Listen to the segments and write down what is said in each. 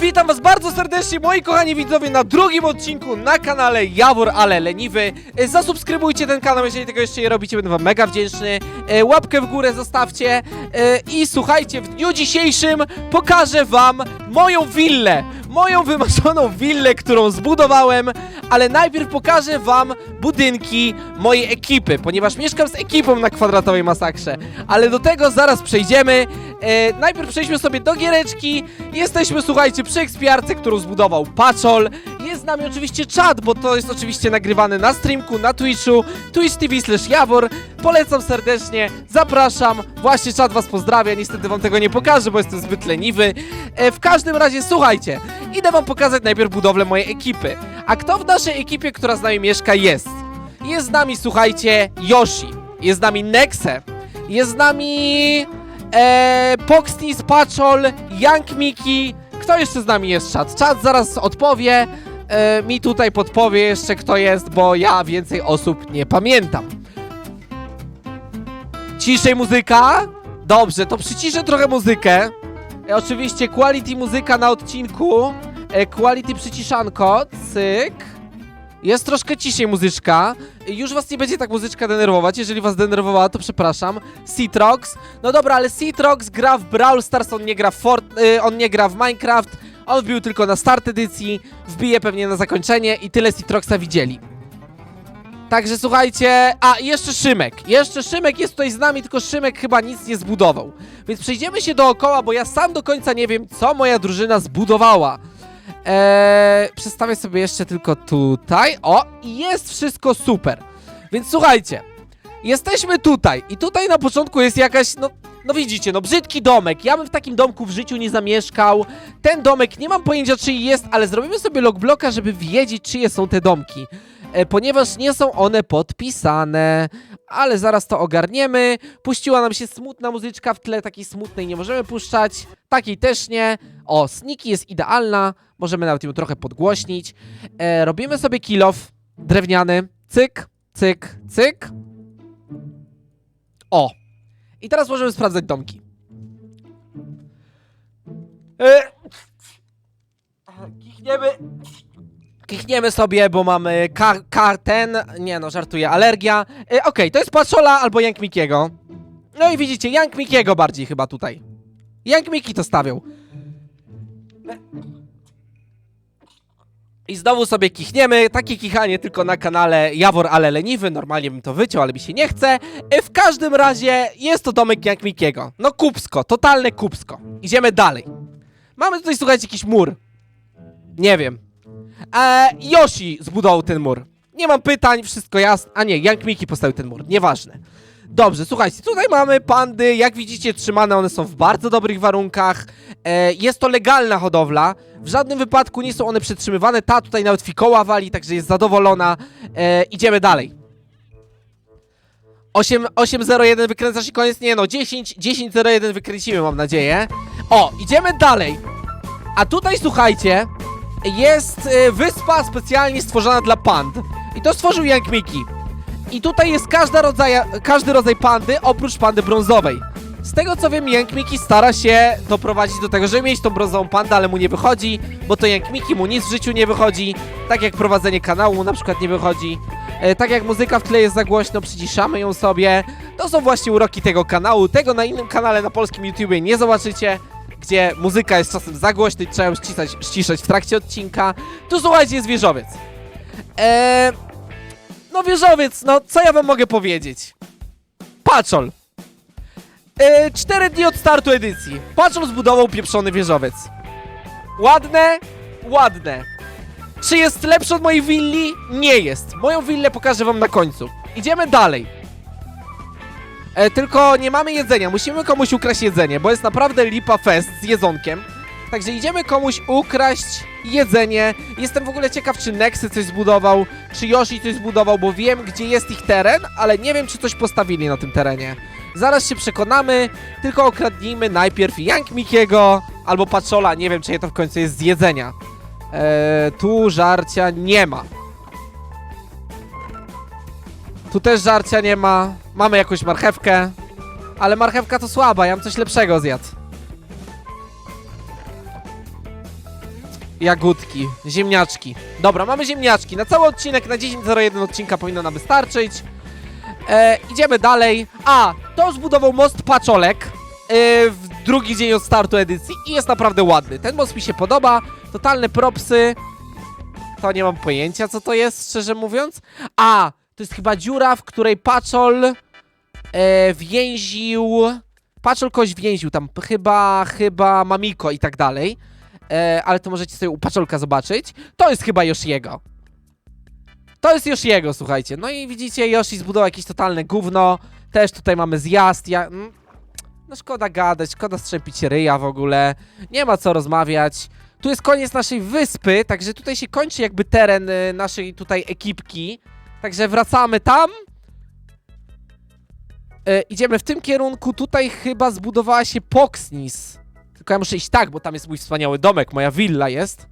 Witam was bardzo serdecznie, moi kochani widzowie, na drugim odcinku na kanale Jawor, ale leniwy. E, Zasubskrybujcie ten kanał, jeżeli tego jeszcze nie robicie, będę wam mega wdzięczny. E, Łapkę w górę zostawcie. E, I słuchajcie, w dniu dzisiejszym pokażę wam moją willę. Moją wymarzoną willę, którą zbudowałem, ale najpierw pokażę wam budynki mojej ekipy, ponieważ mieszkam z ekipą na kwadratowej masakrze. Ale do tego zaraz przejdziemy. E, najpierw przejdźmy sobie do giereczki. Jesteśmy, słuchajcie, przy ekspiarce, którą zbudował Paczol. Jest z nami oczywiście czat, bo to jest oczywiście nagrywane na streamku, na Twitchu, Twitch TV slash Jawor. Polecam serdecznie, zapraszam. Właśnie czat was pozdrawia, niestety wam tego nie pokażę, bo jestem zbyt leniwy. E, w każdym razie, słuchajcie, idę wam pokazać najpierw budowlę mojej ekipy. A kto w naszej ekipie, która z nami mieszka, jest? Jest z nami, słuchajcie, Yoshi. Jest z nami Nexe. Jest z nami... E, Poxnis, Paczol, Young Miki. Kto jeszcze z nami jest czat? Czat zaraz odpowie. E, mi tutaj podpowie jeszcze kto jest, bo ja więcej osób nie pamiętam. Ciszej muzyka. Dobrze, to przyciszę trochę muzykę. E, oczywiście quality muzyka na odcinku. E, quality przyciszanko. Cyk. Jest troszkę ciszej muzyczka. Już was nie będzie tak muzyczka denerwować. Jeżeli was denerwowała, to przepraszam. Citrox. No dobra, ale Citrox gra w Brawl Stars, on nie gra w Fort... Y, on nie gra w Minecraft. On wbił tylko na start edycji. Wbije pewnie na zakończenie i tyle Citroxa widzieli. Także słuchajcie, a jeszcze Szymek. Jeszcze Szymek jest tutaj z nami, tylko Szymek chyba nic nie zbudował. Więc przejdziemy się dookoła, bo ja sam do końca nie wiem, co moja drużyna zbudowała. Eee, przestawię sobie jeszcze tylko tutaj. O, i jest wszystko super. Więc słuchajcie, jesteśmy tutaj i tutaj na początku jest jakaś, no, no widzicie, no brzydki domek. Ja bym w takim domku w życiu nie zamieszkał. Ten domek, nie mam pojęcia czyj jest, ale zrobimy sobie logbloka, żeby wiedzieć czyje są te domki. E, ponieważ nie są one podpisane. Ale zaraz to ogarniemy. Puściła nam się smutna muzyczka w tle, takiej smutnej nie możemy puszczać. Takiej też nie. O, Sniki jest idealna. Możemy nawet ją trochę podgłośnić. E, robimy sobie kilof drewniany. Cyk, cyk, cyk. O. I teraz możemy sprawdzać domki. E, kichniemy. Kichniemy sobie, bo mamy kar, kar ten, nie no, żartuję, alergia. E, Okej, to jest Pachola albo Jank Mikiego. No i widzicie, Jank Mikiego bardziej chyba tutaj. Jank Miki to stawiał. I znowu sobie kichniemy, takie kichanie tylko na kanale Jawor, ale leniwy, normalnie bym to wyciął, ale mi się nie chce. E, W każdym razie jest to domek Jank Mikiego. No kupsko, totalne kupsko. Idziemy dalej. Mamy tutaj, słuchajcie, jakiś mur. Nie wiem. E, Yoshi zbudował ten mur. Nie mam pytań, wszystko jasne. A nie, Jank Miki postawił ten mur, nieważne. Dobrze, słuchajcie, tutaj mamy pandy, jak widzicie trzymane one są w bardzo dobrych warunkach. E, jest to legalna hodowla, w żadnym wypadku nie są one przetrzymywane, ta tutaj nawet fikoła wali, także jest zadowolona. E, idziemy dalej. 8, 801 wykręca się koniec, nie no, 10, 1001 wykręcimy mam nadzieję. O, idziemy dalej. A tutaj słuchajcie, jest y, wyspa specjalnie stworzona dla pand. I to stworzył Jank Miki. I tutaj jest każda rodzaja, każdy rodzaj pandy, oprócz pandy brązowej. Z tego co wiem, Jank Miki stara się doprowadzić do tego, żeby mieć tą brązową pandę, ale mu nie wychodzi, bo to Jank Miki mu nic w życiu nie wychodzi, tak jak prowadzenie kanału mu na przykład nie wychodzi. E, tak jak muzyka w tle jest za głośno, przyciszamy ją sobie. To są właśnie uroki tego kanału. Tego na innym kanale na polskim YouTubie nie zobaczycie gdzie muzyka jest czasem za głośna i trzeba ją ścisać, ściszać w trakcie odcinka. Tu słuchajcie, jest wieżowiec. Eee, no wieżowiec, no co ja wam mogę powiedzieć? Paczol. Eee, cztery dni od startu edycji. Paczol zbudował pieprzony wieżowiec. Ładne? Ładne. Czy jest lepszy od mojej willi? Nie jest. Moją willę pokażę wam na końcu. Idziemy dalej. E, tylko nie mamy jedzenia, musimy komuś ukraść jedzenie, bo jest naprawdę lipa fest z jedzonkiem. Także idziemy komuś ukraść jedzenie. Jestem w ogóle ciekaw, czy Nexy coś zbudował, czy Yoshi coś zbudował, bo wiem, gdzie jest ich teren, ale nie wiem, czy coś postawili na tym terenie. Zaraz się przekonamy, tylko okradnijmy najpierw Jank Mikiego albo Pachola, nie wiem, czy to w końcu jest z jedzenia. Eee, tu żarcia nie ma. Tu też żarcia nie ma. Mamy jakąś marchewkę. Ale marchewka to słaba, ja bym coś lepszego zjadł. Jagódki, ziemniaczki. Dobra, mamy ziemniaczki. Na cały odcinek, na 10.01 odcinka powinno nam wystarczyć. E, idziemy dalej. A, to zbudował most Paczolek e, w drugi dzień od startu edycji i jest naprawdę ładny. Ten most mi się podoba. Totalne propsy. To nie mam pojęcia, co to jest, szczerze mówiąc. A, to jest chyba dziura, w której Paczol e, więził... Paczol kogoś więził tam, chyba, chyba Mamiko i tak dalej. E, ale to możecie sobie u Paczolka zobaczyć. To jest chyba już jego. To jest już jego, słuchajcie. No i widzicie, Yoshi zbudował jakieś totalne gówno. Też tutaj mamy zjazd. Ja... mm, No szkoda gadać, szkoda strzępić ryja w ogóle. Nie ma co rozmawiać. Tu jest koniec naszej wyspy, także tutaj się kończy jakby teren y, naszej tutaj ekipki. Także wracamy tam. E, idziemy w tym kierunku. Tutaj chyba zbudowała się Poxnis. Tylko ja muszę iść tak, bo tam jest mój wspaniały domek, moja willa jest.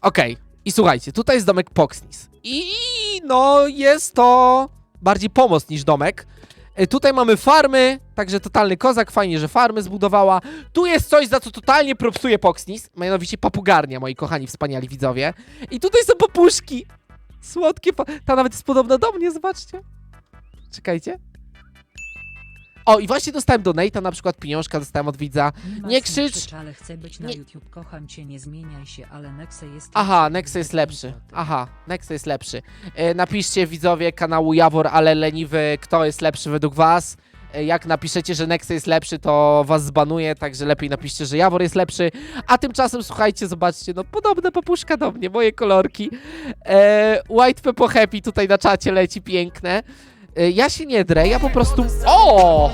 Okej. I słuchajcie, tutaj jest domek Poxnis. I no, jest to bardziej pomost niż domek. E, Tutaj mamy farmy, także totalny kozak, fajnie, że farmy zbudowała. Tu jest coś, za co totalnie propsuje Poxnis, mianowicie papugarnia, moi kochani, wspaniali widzowie. I tutaj są papuszki. Słodkie. Ta nawet jest podobna do mnie, zobaczcie. Czekajcie. O, i właśnie dostałem donata, na przykład pieniążka dostałem od widza. Nie krzycz. ale chcę być na Nie- YouTube, kocham cię, nie zmieniaj się, ale Nexe jest... Aha. Nexe jest lepszy. Aha, Nexe jest lepszy. E, napiszcie widzowie kanału Jawor, ale leniwy, kto jest lepszy według was. E, jak napiszecie, że Nexe jest lepszy, to was zbanuje, także lepiej napiszcie, że Jawor jest lepszy. A tymczasem, słuchajcie, zobaczcie, no podobna papuszka do mnie, moje kolorki. E, White Pepo Happy tutaj na czacie leci, piękne. E, ja się nie drę, ja po prostu... O!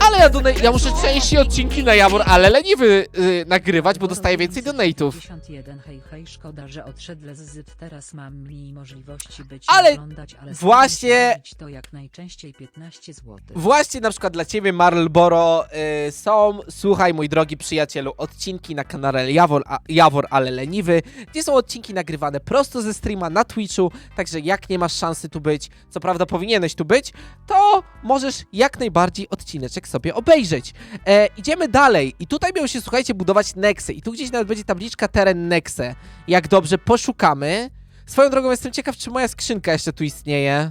Ale ja, ja muszę częściej odcinki na Jawor, ale leniwy y, nagrywać, bo dostaję więcej donate'ów. 51, hej, hej, szkoda, że odszedł z zyt, teraz mam mniej możliwości być Ale oglądać, ale staram właśnie- się robić to jak najczęściej 15 zł. Właśnie na przykład dla ciebie, Marlboro, y, są, słuchaj mój drogi przyjacielu, odcinki na kanale Jawor, a, Jawor, ale leniwy, gdzie są odcinki nagrywane prosto ze streama na Twitchu, także jak nie masz szansy tu być, co prawda powinieneś tu być, to możesz jak najbardziej odcineczek sobie obejrzeć. E, idziemy dalej i tutaj miał się, słuchajcie, budować Nexe i tu gdzieś nawet będzie tabliczka teren Nexe. Jak dobrze poszukamy. Swoją drogą jestem ciekaw, czy moja skrzynka jeszcze tu istnieje.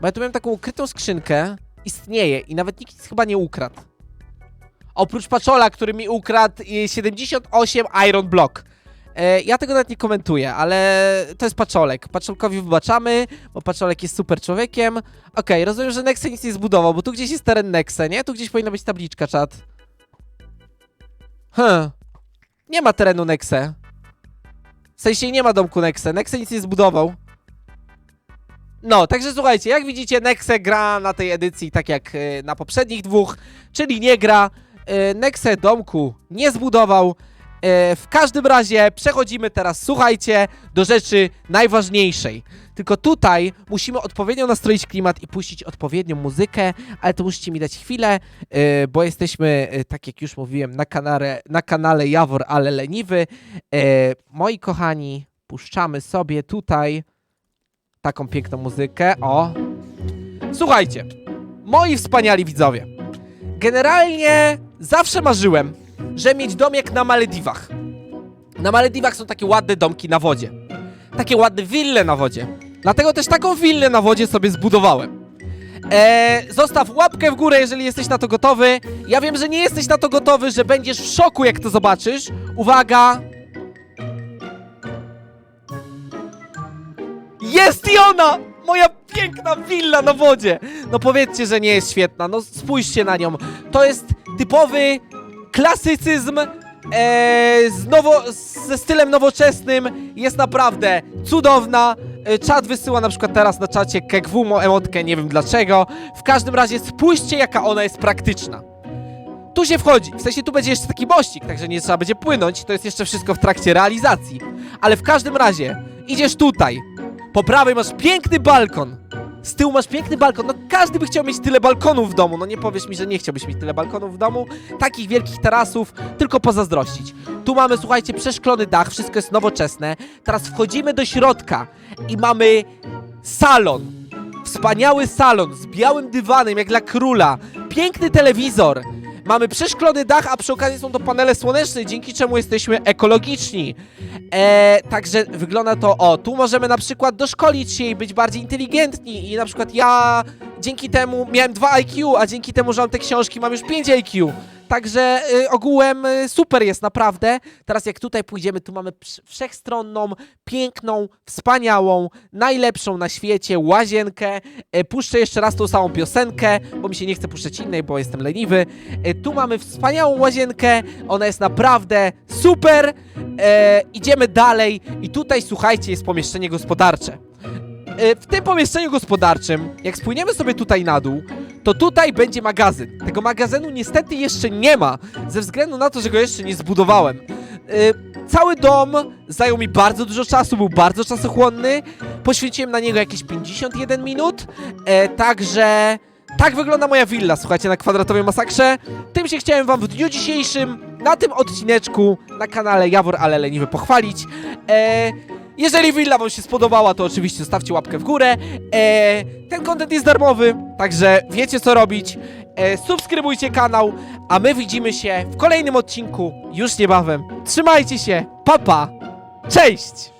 Bo ja tu miałem taką ukrytą skrzynkę. Istnieje i nawet nikt nic chyba nie ukradł. Oprócz Paczola, który mi ukradł y, 78 Iron Block. E, ja tego nawet nie komentuję, ale to jest Paczolek. Paczolkowi wybaczamy, bo Paczolek jest super człowiekiem. Okej, rozumiem, że Nexe nic nie zbudował, bo tu gdzieś jest teren Nexe, nie? Tu gdzieś powinna być tabliczka, czat. Hm. Nie ma terenu Nexe. W sensie nie ma domku Nexe. Nexe nic nie zbudował. No, także słuchajcie, jak widzicie, Nexe gra na tej edycji tak jak y, na poprzednich dwóch, czyli nie gra. Y, Nexe domku nie zbudował. Y, w każdym razie przechodzimy teraz, słuchajcie, do rzeczy najważniejszej. Tylko tutaj musimy odpowiednio nastroić klimat i puścić odpowiednią muzykę, ale to musicie mi dać chwilę, y, bo jesteśmy, y, tak jak już mówiłem, na kanale, na kanale Jawor, ale leniwy. Moi kochani, puszczamy sobie tutaj taką piękną muzykę. O. Słuchajcie, moi wspaniali widzowie. Generalnie zawsze marzyłem, że mieć dom jak na Malediwach. Na Malediwach są takie ładne domki na wodzie. Takie ładne wille na wodzie. Dlatego też taką willę na wodzie sobie zbudowałem. Eee, zostaw łapkę w górę, jeżeli jesteś na to gotowy. Ja wiem, że nie jesteś na to gotowy, że będziesz w szoku, jak to zobaczysz. Uwaga! Jest i ona! Moja piękna willa na wodzie! No powiedzcie, że nie jest świetna, no spójrzcie na nią. To jest typowy klasycyzm e, z nowo, ze stylem nowoczesnym. Jest naprawdę cudowna. E, Czat wysyła na przykład teraz na czacie Kegwumo emotkę, nie wiem dlaczego. W każdym razie spójrzcie, jaka ona jest praktyczna. Tu się wchodzi, w sensie tu będzie jeszcze taki mościk, także nie trzeba będzie płynąć, to jest jeszcze wszystko w trakcie realizacji. Ale w każdym razie, idziesz tutaj, po prawej masz piękny balkon. Z tyłu masz piękny balkon. No każdy by chciał mieć tyle balkonów w domu. No nie powiesz mi, że nie chciałbyś mieć tyle balkonów w domu. Takich wielkich tarasów, tylko pozazdrościć. Tu mamy, słuchajcie, przeszklony dach, wszystko jest nowoczesne. Teraz wchodzimy do środka i mamy salon. Wspaniały salon z białym dywanem, jak dla króla. Piękny telewizor. Mamy przeszklony dach, a przy okazji są to panele słoneczne, dzięki czemu jesteśmy ekologiczni. E, także wygląda to, o, tu możemy na przykład doszkolić się i być bardziej inteligentni i na przykład ja dzięki temu miałem 2 IQ, a dzięki temu, że mam te książki, mam już 5 IQ. Także y, ogółem y, super jest naprawdę. Teraz jak tutaj pójdziemy, tu mamy wszechstronną, piękną, wspaniałą, najlepszą na świecie łazienkę. E, puszczę jeszcze raz tą samą piosenkę, bo mi się nie chce puszczać innej, bo jestem leniwy. E, tu mamy wspaniałą łazienkę, ona jest naprawdę super. E, idziemy dalej i tutaj słuchajcie, jest pomieszczenie gospodarcze. E, w tym pomieszczeniu gospodarczym, jak spłyniemy sobie tutaj na dół, to tutaj będzie magazyn. Tego magazynu niestety jeszcze nie ma, ze względu na to, że go jeszcze nie zbudowałem. E, cały dom zajął mi bardzo dużo czasu, był bardzo czasochłonny. Poświęciłem na niego jakieś 51 minut, e, także tak wygląda moja willa, słuchajcie, na kwadratowej masakrze. Tym się chciałem wam w dniu dzisiejszym, na tym odcineczku, na kanale Jawor Ale Leniwy pochwalić. E, jeżeli willa wam się spodobała, to oczywiście zostawcie łapkę w górę. E, ten content jest darmowy, także wiecie co robić. E, subskrybujcie kanał, a my widzimy się w kolejnym odcinku już niebawem. Trzymajcie się, papa, pa. cześć!